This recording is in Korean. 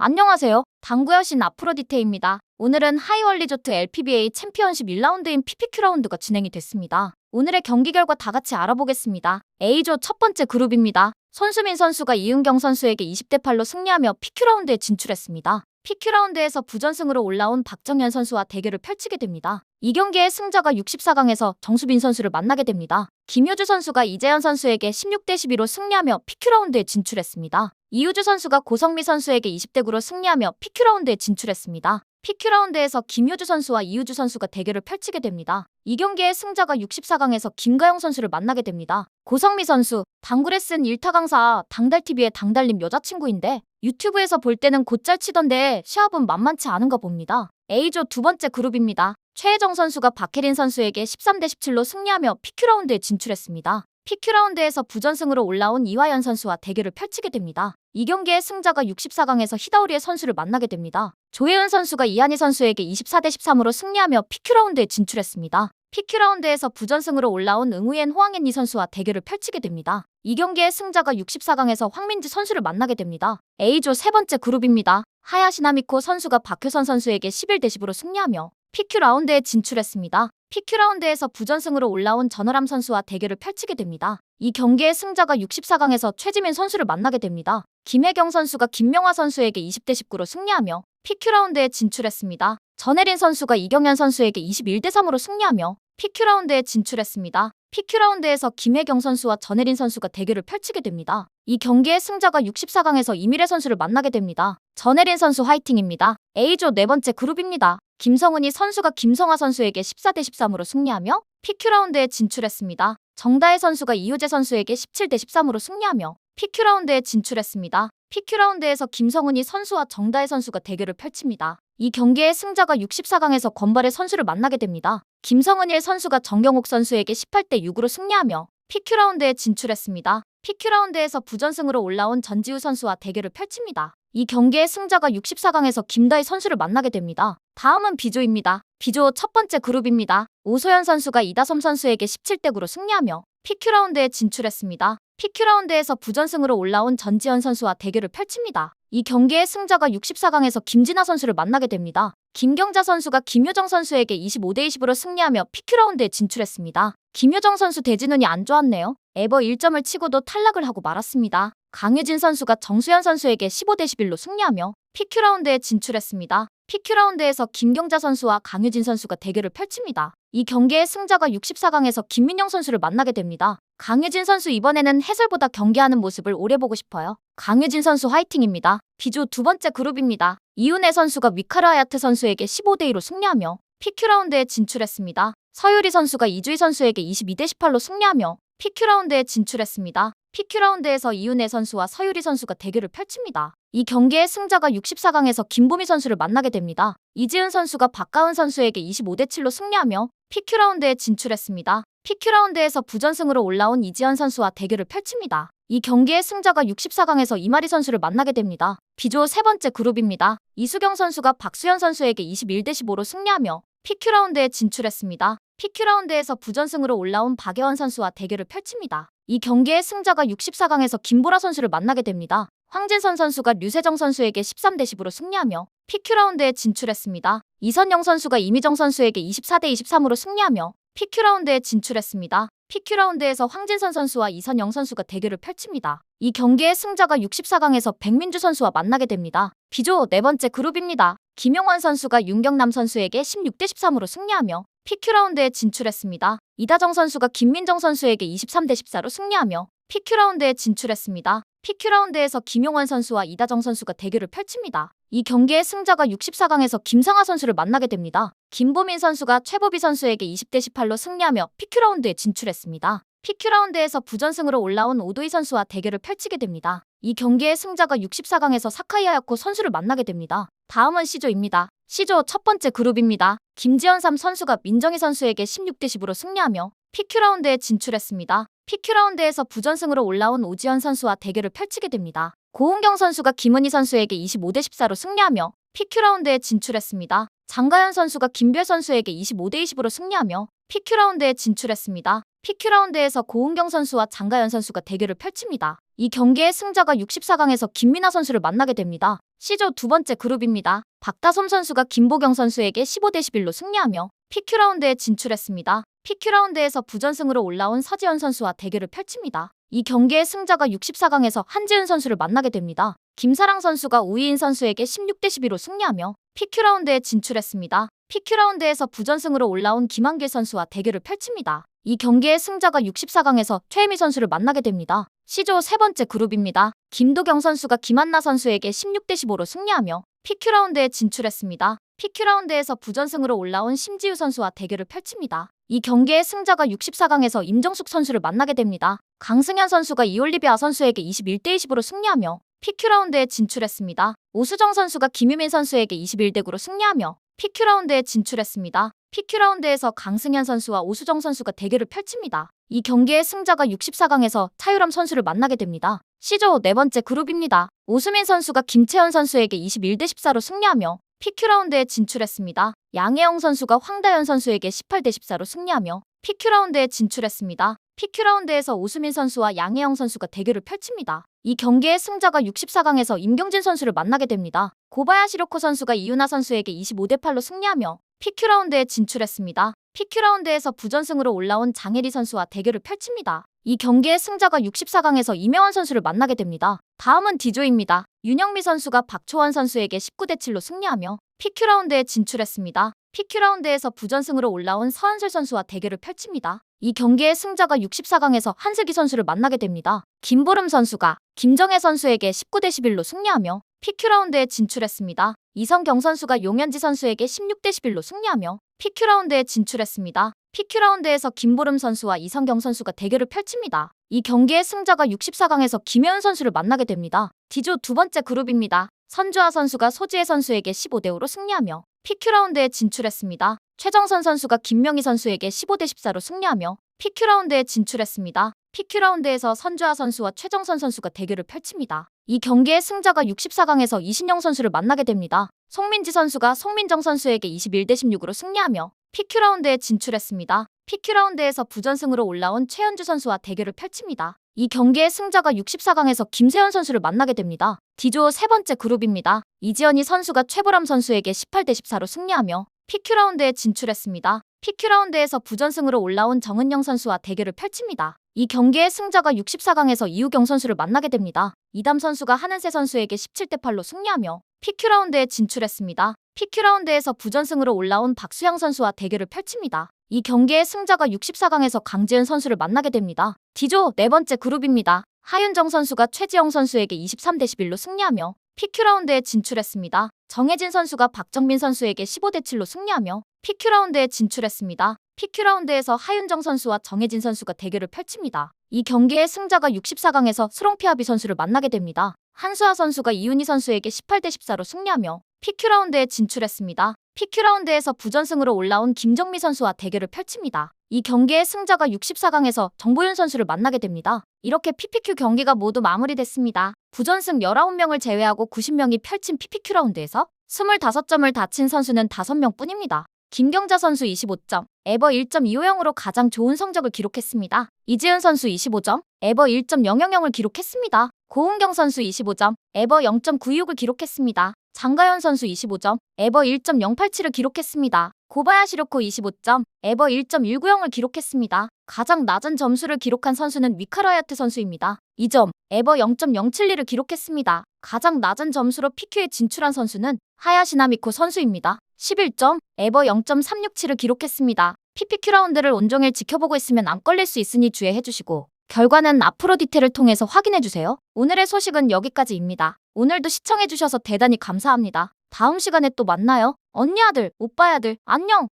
안녕하세요. 당구 여신 아프로디테입니다. 오늘은 하이월 리조트 LPBA 챔피언십 1라운드인 PPQ 라운드가 진행이 됐습니다. 오늘의 경기 결과 다 같이 알아보겠습니다. A조 첫 번째 그룹입니다. 손수민 선수가 이은경 선수에게 20대 8로 승리하며 PQ 라운드에 진출했습니다. PQ 라운드에서 부전승으로 올라온 박정현 선수와 대결을 펼치게 됩니다. 이 경기의 승자가 64강에서 정수빈 선수를 만나게 됩니다. 김효주 선수가 이재현 선수에게 16대 12로 승리하며 PQ 라운드에 진출했습니다. 이우주 선수가 고성미 선수에게 20대 9로 승리하며 PQ 라운드에 진출했습니다. PQ 라운드에서 김효주 선수와 이우주 선수가 대결을 펼치게 됩니다. 이 경기의 승자가 64강에서 김가영 선수를 만나게 됩니다. 고성미 선수, 당구 레슨 1타 강사, 당달TV의 당달님 여자친구인데 유튜브에서 볼 때는 곧잘 치던데 시합은 만만치 않은가 봅니다. A조 두 번째 그룹입니다. 최혜정 선수가 박혜린 선수에게 13대 17로 승리하며 PQ 라운드에 진출했습니다. PQ 라운드에서 부전승으로 올라온 이화연 선수와 대결을 펼치게 됩니다. 이 경기의 승자가 64강에서 히다우리의 선수를 만나게 됩니다. 조혜은 선수가 이한희 선수에게 24대 13으로 승리하며 PQ 라운드에 진출했습니다. PQ 라운드에서 부전승으로 올라온 응우엔 호황앤니 선수와 대결을 펼치게 됩니다. 이 경기의 승자가 64강에서 황민지 선수를 만나게 됩니다. A조 세 번째 그룹입니다. 하야시나미코 선수가 박효선 선수에게 11대 10으로 승리하며 PQ 라운드에 진출했습니다. PQ 라운드에서 부전승으로 올라온 전어람 선수와 대결을 펼치게 됩니다. 이 경기의 승자가 64강에서 최지민 선수를 만나게 됩니다. 김혜경 선수가 김명화 선수에게 20대 19로 승리하며 PQ 라운드에 진출했습니다. 전혜린 선수가 이경현 선수에게 21대 3으로 승리하며 PQ 라운드에 진출했습니다. PQ 라운드에서 김혜경 선수와 전혜린 선수가 대결을 펼치게 됩니다. 이 경기의 승자가 64강에서 이미래 선수를 만나게 됩니다. 전혜린 선수 화이팅입니다. A조 네 번째 그룹입니다. 김성은이 선수가 김성아 선수에게 14대 13으로 승리하며 PQ 라운드에 진출했습니다. 정다혜 선수가 이효재 선수에게 17대 13으로 승리하며 PQ 라운드에 진출했습니다. PQ 라운드에서 김성은이 선수와 정다혜 선수가 대결을 펼칩니다. 이 경기의 승자가 64강에서 권발의 선수를 만나게 됩니다. 김성은일 선수가 정경옥 선수에게 18대 6으로 승리하며 PQ 라운드에 진출했습니다. PQ 라운드에서 부전승으로 올라온 전지우 선수와 대결을 펼칩니다. 이 경기의 승자가 64강에서 김다희 선수를 만나게 됩니다. 다음은 B조입니다. B조 첫 번째 그룹입니다. 오소연 선수가 이다솜 선수에게 17대 9로 승리하며 PQ 라운드에 진출했습니다. PQ 라운드에서 부전승으로 올라온 전지현 선수와 대결을 펼칩니다. 이 경기의 승자가 64강에서 김진아 선수를 만나게 됩니다. 김경자 선수가 김효정 선수에게 25대 20으로 승리하며 PQ 라운드에 진출했습니다. 김효정 선수 대진운이 안 좋았네요. 에버 1점을 치고도 탈락을 하고 말았습니다. 강유진 선수가 정수현 선수에게 15대 11로 승리하며 PQ 라운드에 진출했습니다. PQ 라운드에서 김경자 선수와 강유진 선수가 대결을 펼칩니다. 이 경기의 승자가 64강에서 김민영 선수를 만나게 됩니다. 강유진 선수 이번에는 해설보다 경기하는 모습을 오래 보고 싶어요. 강유진 선수 화이팅입니다. 비조 두 번째 그룹입니다. 이은혜 선수가 위카르 하야트 선수에게 15대 2로 승리하며 PQ 라운드에 진출했습니다. 서유리 선수가 이주희 선수에게 22대 18로 승리하며 PQ 라운드에 진출했습니다. PQ 라운드에서 이은혜 선수와 서유리 선수가 대결을 펼칩니다. 이 경기의 승자가 64강에서 김보미 선수를 만나게 됩니다. 이지은 선수가 박가은 선수에게 25대 7로 승리하며 PQ 라운드에 진출했습니다. PQ 라운드에서 부전승으로 올라온 이지연 선수와 대결을 펼칩니다. 이 경기의 승자가 64강에서 이마리 선수를 만나게 됩니다. 비조 세 번째 그룹입니다. 이수경 선수가 박수현 선수에게 21대 15로 승리하며 PQ 라운드에 진출했습니다. PQ 라운드에서 부전승으로 올라온 박예원 선수와 대결을 펼칩니다. 이 경기의 승자가 64강에서 김보라 선수를 만나게 됩니다. 황진선 선수가 류세정 선수에게 13대 10으로 승리하며 PQ 라운드에 진출했습니다. 이선영 선수가 이미정 선수에게 24대 23으로 승리하며 PQ 라운드에 진출했습니다. PQ 라운드에서 황진선 선수와 이선영 선수가 대결을 펼칩니다. 이 경기의 승자가 64강에서 백민주 선수와 만나게 됩니다. 비조 네 번째 그룹입니다. 김용환 선수가 윤경남 선수에게 16대 13으로 승리하며 PQ 라운드에 진출했습니다. 이다정 선수가 김민정 선수에게 23대 14로 승리하며 PQ 라운드에 진출했습니다. PQ 라운드에서 김용환 선수와 이다정 선수가 대결을 펼칩니다. 이 경기의 승자가 64강에서 김상아 선수를 만나게 됩니다. 김보민 선수가 최보비 선수에게 20대 18로 승리하며 PQ 라운드에 진출했습니다. PQ 라운드에서 부전승으로 올라온 오도희 선수와 대결을 펼치게 됩니다. 이 경기의 승자가 64강에서 사카이 하야코 선수를 만나게 됩니다. 다음은 C조입니다. C조 첫 번째 그룹입니다. 김지현삼 선수가 민정희 선수에게 16대 10으로 승리하며 PQ 라운드에 진출했습니다. PQ 라운드에서 부전승으로 올라온 오지현 선수와 대결을 펼치게 됩니다. 고은경 선수가 김은희 선수에게 25대 14로 승리하며 PQ 라운드에 진출했습니다. 장가연 선수가 김별 선수에게 25대 20으로 승리하며 PQ 라운드에 진출했습니다. PQ라운드에서 고은경 선수와 장가연 선수가 대결을 펼칩니다. 이 경기의 승자가 64강에서 김민아 선수를 만나게 됩니다. C조 두 번째 그룹입니다. 박다솜 선수가 김보경 선수에게 15대 11로 승리하며 PQ라운드에 진출했습니다. PQ라운드에서 부전승으로 올라온 서지현 선수와 대결을 펼칩니다. 이 경기의 승자가 64강에서 한지은 선수를 만나게 됩니다. 김사랑 선수가 우이인 선수에게 16대 12로 승리하며 PQ라운드에 진출했습니다. PQ라운드에서 부전승으로 올라온 김한길 선수와 대결을 펼칩니다. 이 경기의 승자가 64강에서 최혜미 선수를 만나게 됩니다. C조 세 번째 그룹입니다. 김도경 선수가 김한나 선수에게 16대 15로 승리하며 PQ라운드에 진출했습니다. PQ라운드에서 부전승으로 올라온 심지우 선수와 대결을 펼칩니다. 이 경기의 승자가 64강에서 임정숙 선수를 만나게 됩니다. 강승현 선수가 이올리비아 선수에게 21대 20으로 승리하며 PQ라운드에 진출했습니다. 오수정 선수가 김유민 선수에게 21대 9로 승리하며 PQ라운드에 진출했습니다. PQ라운드에서 강승현 선수와 오수정 선수가 대결을 펼칩니다. 이 경기의 승자가 64강에서 차유람 선수를 만나게 됩니다. C조 네 번째 그룹입니다. 오수민 선수가 김채연 선수에게 21대 14로 승리하며 PQ라운드에 진출했습니다. 양혜영 선수가 황다현 선수에게 18대 14로 승리하며 PQ라운드에 진출했습니다. PQ라운드에서 오수민 선수와 양혜영 선수가 대결을 펼칩니다. 이 경기의 승자가 64강에서 임경진 선수를 만나게 됩니다. 고바야시 로코 선수가 이유나 선수에게 25대 8로 승리하며 PQ라운드에 진출했습니다. PQ라운드에서 부전승으로 올라온 장혜리 선수와 대결을 펼칩니다. 이 경기의 승자가 64강에서 이명환 선수를 만나게 됩니다. 다음은 D조입니다. 윤영미 선수가 박초원 선수에게 19대 7로 승리하며 PQ라운드에 진출했습니다. PQ라운드에서 부전승으로 올라온 서한솔 선수와 대결을 펼칩니다. 이 경기의 승자가 64강에서 한슬기 선수를 만나게 됩니다. 김보름 선수가 김정혜 선수에게 19대 11로 승리하며 PQ라운드에 진출했습니다. 이성경 선수가 용현지 선수에게 16대 11로 승리하며 PQ라운드에 진출했습니다. PQ라운드에서 김보름 선수와 이성경 선수가 대결을 펼칩니다. 이 경기의 승자가 64강에서 김혜은 선수를 만나게 됩니다. D조 두 번째 그룹입니다. 선주아 선수가 소지혜 선수에게 15대 5로 승리하며 PQ라운드에 진출했습니다. 최정선 선수가 김명희 선수에게 15대 14로 승리하며 PQ라운드에 진출했습니다. PQ라운드에서 선주아 선수와 최정선 선수가 대결을 펼칩니다. 이 경기의 승자가 64강에서 이신영 선수를 만나게 됩니다. 송민지 선수가 송민정 선수에게 21대 16으로 승리하며 PQ라운드에 진출했습니다. PQ라운드에서 부전승으로 올라온 최현주 선수와 대결을 펼칩니다. 이 경기의 승자가 64강에서 김세현 선수를 만나게 됩니다. D조 세 번째 그룹입니다. 이지연이 선수가 최보람 선수에게 18대 14로 승리하며 PQ라운드에 진출했습니다. PQ라운드에서 부전승으로 올라온 정은영 선수와 대결을 펼칩니다. 이 경기의 승자가 64강에서 이우경 선수를 만나게 됩니다. 이담 선수가 한은세 선수에게 17대 8로 승리하며 PQ라운드에 진출했습니다. PQ라운드에서 부전승으로 올라온 박수영 선수와 대결을 펼칩니다. 이 경기의 승자가 64강에서 강지은 선수를 만나게 됩니다. D조 네 번째 그룹입니다. 하윤정 선수가 최지영 선수에게 23대 11로 승리하며 PQ라운드에 진출했습니다. 정혜진 선수가 박정민 선수에게 15대 7로 승리하며 PQ라운드에 진출했습니다. PQ라운드에서 하윤정 선수와 정혜진 선수가 대결을 펼칩니다. 이 경기의 승자가 64강에서 스롱피아비 선수를 만나게 됩니다. 한수아 선수가 이윤희 선수에게 18대 14로 승리하며 PQ라운드에 진출했습니다. PQ라운드에서 부전승으로 올라온 김정미 선수와 대결을 펼칩니다. 이 경기의 승자가 64강에서 정보윤 선수를 만나게 됩니다. 이렇게 PPQ 경기가 모두 마무리됐습니다. 부전승 19명을 제외하고 90명이 펼친 PPQ 라운드에서 25점을 다친 선수는 5명 뿐입니다. 김경자 선수 25점, 에버 1.250으로 가장 좋은 성적을 기록했습니다. 이지은 선수 25점, 에버 1.000을 기록했습니다. 고은경 선수 25점, 에버 0.96을 기록했습니다. 장가연 선수 25점, 에버 1.087을 기록했습니다. 고바야시 로코 25점, 에버 1.190을 기록했습니다. 가장 낮은 점수를 기록한 선수는 위카라야트 선수입니다. 2점, 에버 0.072를 기록했습니다. 가장 낮은 점수로 PQ에 진출한 선수는 하야시나미코 선수입니다. 11점, 에버 0.367을 기록했습니다. PPQ 라운드를 온종일 지켜보고 있으면 안 걸릴 수 있으니 주의해주시고 결과는 앞으로 디테일을 통해서 확인해주세요. 오늘의 소식은 여기까지입니다. 오늘도 시청해주셔서 대단히 감사합니다. 다음 시간에 또 만나요. 언니 아들, 오빠 아들, 안녕!